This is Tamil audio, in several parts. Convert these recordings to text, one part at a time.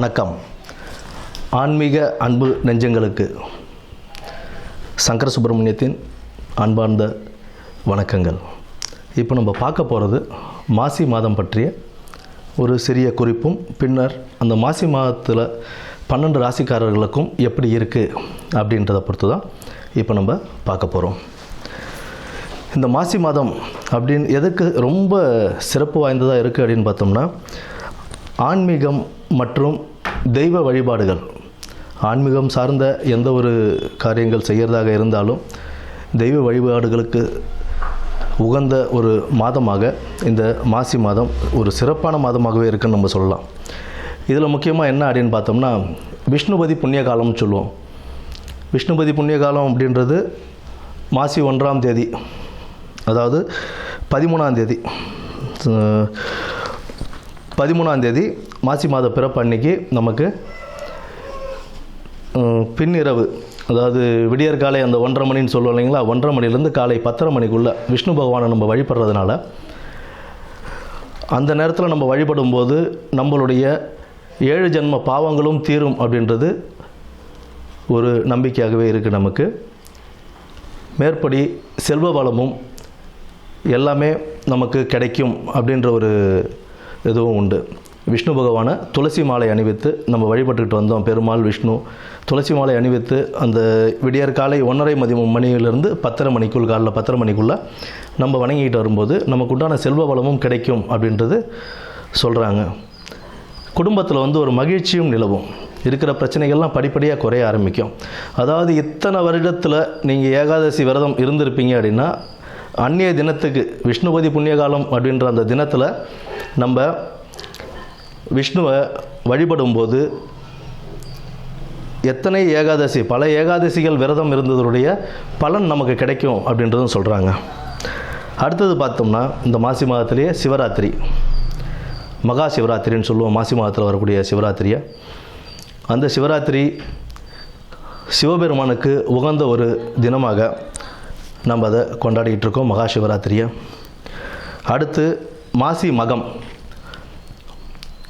வணக்கம். ஆன்மீக அன்பு நெஞ்சங்களுக்கு சங்கர சுப்பிரமணியத்தின் அன்பார்ந்த வணக்கங்கள். இப்போ நம்ம பார்க்க போகிறது மாசி மாதம் பற்றிய ஒரு சிறிய குறிப்பும் பின்னர் அந்த மாசி மாதத்தில் பன்னெண்டு ராசிக்காரர்களுக்கும் எப்படி இருக்குது அப்படின்றத பொறுத்து தான் இப்போ நம்ம பார்க்க போகிறோம் இந்த மாசி மாதம் அப்படின்னு எதுக்கு ரொம்ப சிறப்பு வாய்ந்ததாக இருக்குது அப்படின்னு பார்த்தோம்னா ஆன்மீகம் மற்றும் தெய்வ வழிபாடுகள். ஆன்மீகம் சார்ந்த எந்த ஒரு காரியங்கள் செய்கிறதாக இருந்தாலும் தெய்வ வழிபாடுகளுக்கு உகந்த ஒரு மாதமாக இந்த மாசி மாதம் ஒரு சிறப்பான மாதமாகவே இருக்குன்னு நம்ம சொல்லலாம். இதில் முக்கியமாக என்ன அப்படின்னு பார்த்தோம்னா விஷ்ணுபதி புண்ணிய காலம்னு சொல்லுவோம். விஷ்ணுபதி புண்ணிய காலம் அப்படின்றது மாசி ஒன்றாம் தேதி அதாவது பதிமூணாம் தேதி. பதிமூணாந்தேதி பதிமூணாம் தேதி மாசி மாத பிறப்பு அன்னைக்கு நமக்கு பின்னிரவு அதாவது விடியற் காலை அந்த ஒன்றரை மணின்னு சொல்லுவோம் இல்லைங்களா? ஒன்றரை மணிலேருந்து காலை பத்தரை மணிக்குள்ளே விஷ்ணு பகவானை நம்ம வழிபடுறதுனால அந்த நேரத்தில் நம்ம வழிபடும்போது நம்மளுடைய ஏழு ஜென்ம பாவங்களும் தீரும் அப்படின்றது ஒரு நம்பிக்கையாகவே இருக்குது நமக்கு. மேற்படி செல்வ வளமும் எல்லாமே நமக்கு கிடைக்கும் அப்படின்ற ஒரு இதுவும் உண்டு. விஷ்ணு பகவானை துளசி மாலை அணிவித்து நம்ம வழிபட்டுக்கிட்டு வந்தோம். பெருமாள் விஷ்ணு. துளசி மாலை அணிவித்து அந்த விடியற் காலை ஒன்றரை மதியம் மணியிலிருந்து பத்தரை மணிக்குள் காலைல பத்தரை மணிக்குள்ளே நம்ம வணங்கிட்டு வரும்போது நமக்கு உண்டான செல்வ வளமும் கிடைக்கும் அப்படின்றது சொல்கிறாங்க குடும்பத்தில் வந்து ஒரு மகிழ்ச்சியும் நிலவும். இருக்கிற பிரச்சனைகள்லாம் படிப்படியாக குறைய ஆரம்பிக்கும். அதாவது இத்தனை வருடத்தில் நீங்கள் ஏகாதசி விரதம் இருந்திருப்பீங்க அப்படின்னா அந்நிய தினத்துக்கு விஷ்ணுபதி புண்ணியகாலம் அப்படின்ற அந்த தினத்தில் நம்ம விஷ்ணுவை வழிபடும்போது எத்தனை ஏகாதசி பல ஏகாதசிகள் விரதம் இருந்ததனுடைய பலன் நமக்கு கிடைக்கும் அப்படின்றதும் சொல்கிறாங்க அடுத்தது பார்த்தோம்னா இந்த மாசி மாதத்திலேயே சிவராத்திரி. மகா சிவராத்திரின்னு சொல்லுவோம். மாசி மாதத்தில் வரக்கூடிய சிவராத்திரியை. அந்த சிவராத்திரி சிவபெருமானுக்கு உகந்த ஒரு தினமாக நம்ம அதை கொண்டாடிக்கிட்டு இருக்கோம். மகா சிவராத்திரியை. அடுத்து மாசி மகம்.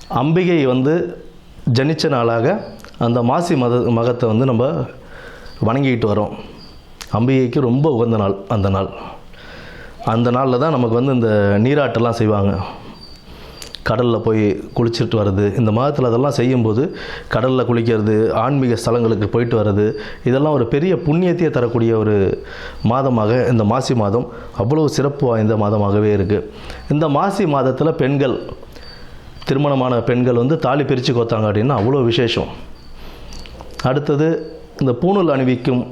அம்பிகை வந்து ஜனிச்ச நாளாக அந்த மாசி மத மகத்தை வந்து நம்ம வணங்கிக்கிட்டு வரோம். அம்பிகைக்கு ரொம்ப உகந்த நாள் அந்த நாள். அந்த நாளில் தான் நமக்கு வந்து இந்த நீராட்டெல்லாம் செய்வாங்க. கடலில் போய் குளிச்சுட்டு வர்றது இந்த மாதத்தில் அதெல்லாம் செய்யும்போது கடலில் குளிக்கிறது ஆன்மீக ஸ்தலங்களுக்கு போயிட்டு வர்றது இதெல்லாம் ஒரு பெரிய புண்ணியத்தையே தரக்கூடிய ஒரு மாதமாக இந்த மாசி மாதம் அவ்வளவு சிறப்பு வாய்ந்த மாதமாகவே இருக்குது இந்த மாசி மாதத்தில் பெண்கள் திருமணமான பெண்கள் வந்து தாலி பிரித்து கோத்தாங்க அப்படின்னா அவ்வளோ விசேஷம். அடுத்தது இந்த பூணூல் அணிவிக்கும்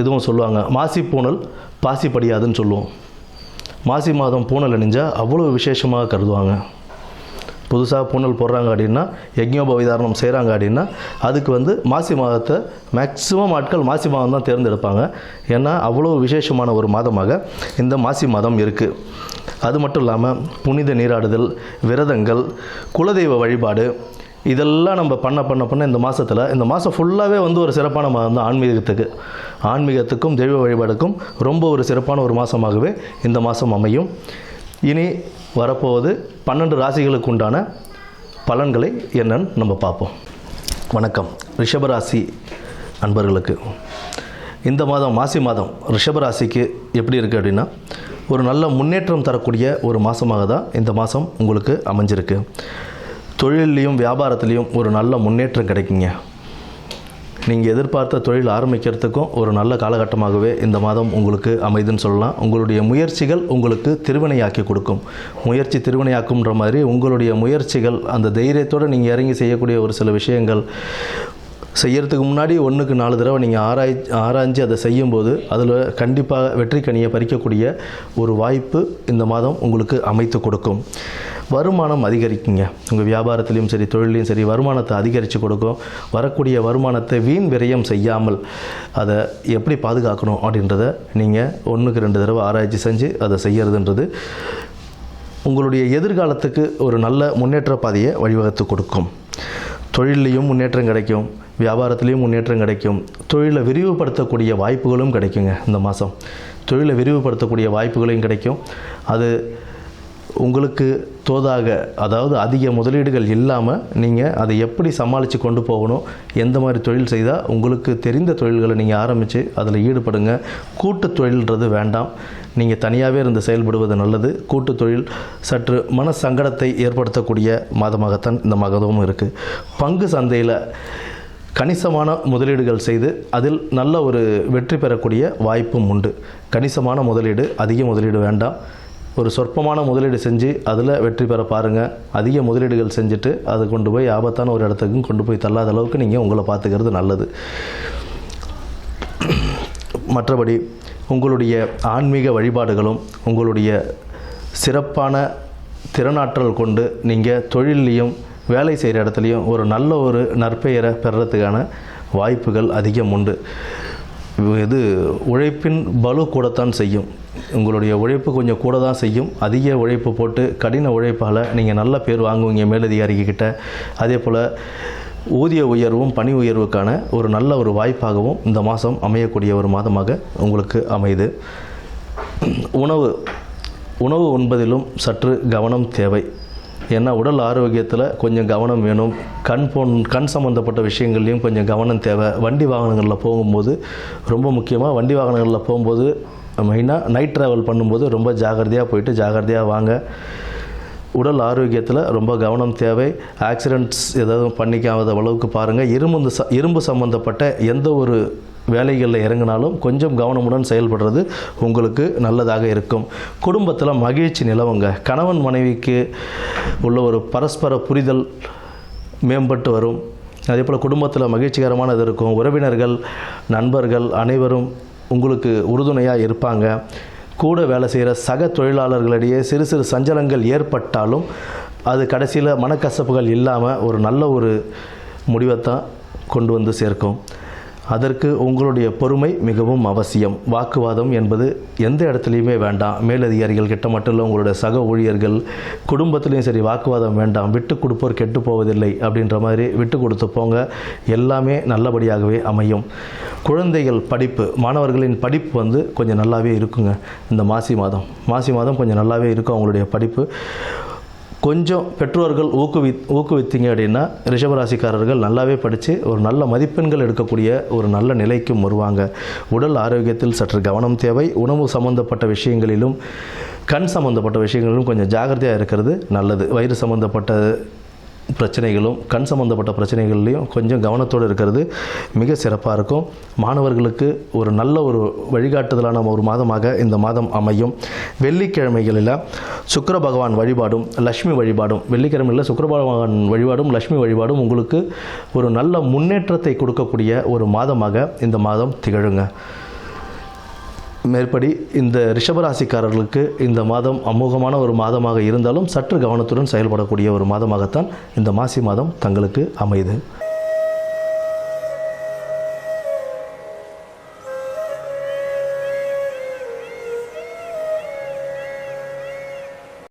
இதுவும் சொல்லுவாங்க. மாசி பூணல் பாசி படியாதுன்னு சொல்லுவோம். மாசி மாதம் பூணல் அணிஞ்சால் அவ்வளோ விசேஷமாக கருதுவாங்க. புதுசாக பூனல் போடுறாங்க அப்படின்னா யஜ்ஞோபவிதாரணம் செய்கிறாங்க அப்படின்னா அதுக்கு வந்து மாசி மாதத்தை மேக்சிமம் ஆட்கள் மாசி மாதம் தான் தேர்ந்தெடுப்பாங்க. ஏன்னா அவ்வளோ விசேஷமான ஒரு மாதமாக இந்த மாசி மாதம் இருக்குது அது மட்டும் இல்லாமல் புனித நீராடுதல் விரதங்கள் குலதெய்வ வழிபாடு இதெல்லாம் நம்ம பண்ண பண்ண பண்ண இந்த மாதத்தில் இந்த மாதம் ஃபுல்லாகவே வந்து ஒரு சிறப்பான மாதம் தான் ஆன்மீகத்துக்கு. ஆன்மீகத்துக்கும் தெய்வ வழிபாடுக்கும் ரொம்ப ஒரு சிறப்பான ஒரு மாதமாகவே இந்த மாதம் அமையும். இனி வரப்போவது பன்னெண்டு ராசிகளுக்கு உண்டான பலன்களை என்னன்னு நம்ம பார்ப்போம். வணக்கம். ரிஷபராசி அன்பர்களுக்கு. இந்த மாதம் மாசி மாதம் ரிஷபராசிக்கு எப்படி இருக்குது அப்படின்னா ஒரு நல்ல முன்னேற்றம் தரக்கூடிய ஒரு மாதமாக தான் இந்த மாதம் உங்களுக்கு அமைஞ்சிருக்கு. தொழில்லையும் வியாபாரத்துலேயும் ஒரு நல்ல முன்னேற்றம் கிடைக்குங்க. நீங்கள் எதிர்பார்த்த தொழில் ஆரம்பிக்கிறதுக்கும் ஒரு நல்ல காலகட்டமாகவே இந்த மாதம் உங்களுக்கு அமைதுன்னு சொல்லலாம். உங்களுடைய முயற்சிகள் உங்களுக்கு திருவினையாக்கி கொடுக்கும். முயற்சி திருவினையாக்கும்ன்ற மாதிரி உங்களுடைய முயற்சிகள் அந்த தைரியத்தோடு நீங்கள் இறங்கி செய்யக்கூடிய ஒரு சில விஷயங்கள் செய்யறதுக்கு முன்னாடி ஒன்றுக்கு நாலு தடவை நீங்கள் ஆராய் ஆராய்ஞ்சு அதை செய்யும்போது அதில் கண்டிப்பாக வெற்றி கனியை பறிக்கக்கூடிய ஒரு வாய்ப்பு இந்த மாதம் உங்களுக்கு அமைத்து கொடுக்கும். வருமானம் அதிகரிக்குங்க. உங்கள் வியாபாரத்துலேயும் சரி தொழிலையும் சரி வருமானத்தை அதிகரித்து கொடுக்கும். வரக்கூடிய வருமானத்தை வீண் விரயம் செய்யாமல் அதை எப்படி பாதுகாக்கணும் அப்படின்றத நீங்கள் ஒன்றுக்கு ரெண்டு தடவை ஆராய்ச்சி செஞ்சு அதை செய்யறதுன்றது உங்களுடைய எதிர்காலத்துக்கு ஒரு நல்ல முன்னேற்ற பாதையை வழிவகுத்து கொடுக்கும். தொழிலையும் முன்னேற்றம் கிடைக்கும் வியாபாரத்துலேயும் முன்னேற்றம் கிடைக்கும் தொழிலை விரிவுபடுத்தக்கூடிய வாய்ப்புகளும் கிடைக்குங்க இந்த மாதம் தொழிலை விரிவுபடுத்தக்கூடிய வாய்ப்புகளையும் கிடைக்கும். அது உங்களுக்கு தோதாக அதாவது அதிக முதலீடுகள் இல்லாமல் நீங்கள் அதை எப்படி சமாளித்து கொண்டு போகணும் எந்த மாதிரி தொழில் செய்தால் உங்களுக்கு தெரிந்த தொழில்களை நீங்கள் ஆரம்பித்து அதில் ஈடுபடுங்க. கூட்டு தொழில்ன்றது வேண்டாம். நீங்கள் தனியாகவே இருந்து செயல்படுவது நல்லது. கூட்டு தொழில் சற்று மன சங்கடத்தை ஏற்படுத்தக்கூடிய மாதமாகத்தான் இந்த மகதமும் இருக்குது பங்கு சந்தையில் கணிசமான முதலீடுகள் செய்து அதில் நல்ல ஒரு வெற்றி பெறக்கூடிய வாய்ப்பும் உண்டு. கணிசமான முதலீடு அதிக முதலீடு வேண்டாம். ஒரு சொற்பமான முதலீடு செஞ்சு அதில் வெற்றி பெற பாருங்கள் அதிக முதலீடுகள் செஞ்சுட்டு அது கொண்டு போய் ஆபத்தான ஒரு இடத்துக்கும் கொண்டு போய் தள்ளாத அளவுக்கு நீங்கள் உங்களை பார்த்துக்கிறது நல்லது. மற்றபடி உங்களுடைய ஆன்மீக வழிபாடுகளும் உங்களுடைய சிறப்பான திறனாற்றல் கொண்டு நீங்கள் தொழிலையும் வேலை செய்கிற இடத்துலையும் ஒரு நல்ல ஒரு நற்பெயரை பெறத்துக்கான வாய்ப்புகள் அதிகம் உண்டு. இது உழைப்பின் பலு கூடத்தான் செய்யும். உங்களுடைய உழைப்பு கொஞ்சம் கூட தான் செய்யும். அதிக உழைப்பு போட்டு கடின உழைப்பால் நீங்கள் நல்ல பேர் வாங்குவீங்க மேலதிகாரிகிட்ட அதே போல் ஊதிய உயர்வும் பணி உயர்வுக்கான ஒரு நல்ல ஒரு வாய்ப்பாகவும் இந்த மாதம் அமையக்கூடிய ஒரு மாதமாக உங்களுக்கு அமையுது உணவு உணவு உண்பதிலும் சற்று கவனம் தேவை. ஏன்னா உடல் ஆரோக்கியத்தில் கொஞ்சம் கவனம் வேணும். கண் போன் கண் சம்மந்தப்பட்ட விஷயங்கள்லையும் கொஞ்சம் கவனம் தேவை. வண்டி வாகனங்களில் போகும்போது ரொம்ப முக்கியமாக வண்டி வாகனங்களில் போகும்போது மெயினாக நைட் ட்ராவல் பண்ணும்போது ரொம்ப ஜாகிரதையாக போயிட்டு ஜாகிரதையாக வாங்க. உடல் ஆரோக்கியத்தில் ரொம்ப கவனம் தேவை. ஆக்சிடெண்ட்ஸ் ஏதாவது பண்ணிக்காத அளவுக்கு பாருங்கள் இரும்பு ச இரும்பு சம்மந்தப்பட்ட எந்த ஒரு வேலைகளில் இறங்கினாலும் கொஞ்சம் கவனமுடன் செயல்படுறது உங்களுக்கு நல்லதாக இருக்கும். குடும்பத்தில் மகிழ்ச்சி நிலவுங்க. கணவன் மனைவிக்கு உள்ள ஒரு பரஸ்பர புரிதல் மேம்பட்டு வரும். அதே போல் குடும்பத்தில் மகிழ்ச்சிகரமானது இருக்கும். உறவினர்கள் நண்பர்கள் அனைவரும் உங்களுக்கு உறுதுணையாக இருப்பாங்க. கூட வேலை செய்கிற சக தொழிலாளர்களிடையே சிறு சிறு சஞ்சலங்கள் ஏற்பட்டாலும் அது கடைசியில் மனக்கசப்புகள் இல்லாமல் ஒரு நல்ல ஒரு முடிவைத்தான் கொண்டு வந்து சேர்க்கும். அதற்கு உங்களுடைய பொறுமை மிகவும் அவசியம். வாக்குவாதம் என்பது எந்த இடத்துலையுமே வேண்டாம். மேலதிகாரிகள் கிட்ட மட்டும் இல்லை உங்களுடைய சக ஊழியர்கள் குடும்பத்திலையும் சரி வாக்குவாதம் வேண்டாம். விட்டு கொடுப்போர் கெட்டு போவதில்லை அப்படின்ற மாதிரி விட்டு கொடுத்து போங்க. எல்லாமே நல்லபடியாகவே அமையும். குழந்தைகள் படிப்பு மாணவர்களின் படிப்பு வந்து கொஞ்சம் நல்லாவே இருக்குங்க. இந்த மாசி மாதம். மாசி மாதம் கொஞ்சம் நல்லாவே இருக்கும் அவங்களுடைய படிப்பு. கொஞ்சம் பெற்றோர்கள் ஊக்குவி ஊக்குவித்தீங்க அப்படின்னா ரிஷபராசிக்காரர்கள் நல்லாவே படித்து ஒரு நல்ல மதிப்பெண்கள் எடுக்கக்கூடிய ஒரு நல்ல நிலைக்கும் வருவாங்க. உடல் ஆரோக்கியத்தில் சற்று கவனம் தேவை. உணவு சம்பந்தப்பட்ட விஷயங்களிலும் கண் சம்பந்தப்பட்ட விஷயங்களிலும் கொஞ்சம் ஜாகிரதையாக இருக்கிறது நல்லது. வயிறு சம்பந்தப்பட்ட பிரச்சனைகளும் கண் சம்பந்தப்பட்ட பிரச்சனைகள்லையும் கொஞ்சம் கவனத்தோடு இருக்கிறது மிக சிறப்பாக இருக்கும். மாணவர்களுக்கு ஒரு நல்ல ஒரு வழிகாட்டுதலான ஒரு மாதமாக இந்த மாதம் அமையும். வெள்ளிக்கிழமைகளில் சுக்கர பகவான் வழிபாடும் லக்ஷ்மி வழிபாடும் வெள்ளிக்கிழமையில் சுக்கர பகவான் வழிபாடும் லக்ஷ்மி வழிபாடும் உங்களுக்கு ஒரு நல்ல முன்னேற்றத்தை கொடுக்கக்கூடிய ஒரு மாதமாக இந்த மாதம் திகழுங்க. மேற்படி இந்த ரிஷபராசிக்காரர்களுக்கு இந்த மாதம் அமோகமான ஒரு மாதமாக இருந்தாலும் சற்று கவனத்துடன் செயல்படக்கூடிய ஒரு மாதமாகத்தான் இந்த மாசி மாதம் தங்களுக்கு அமையுது.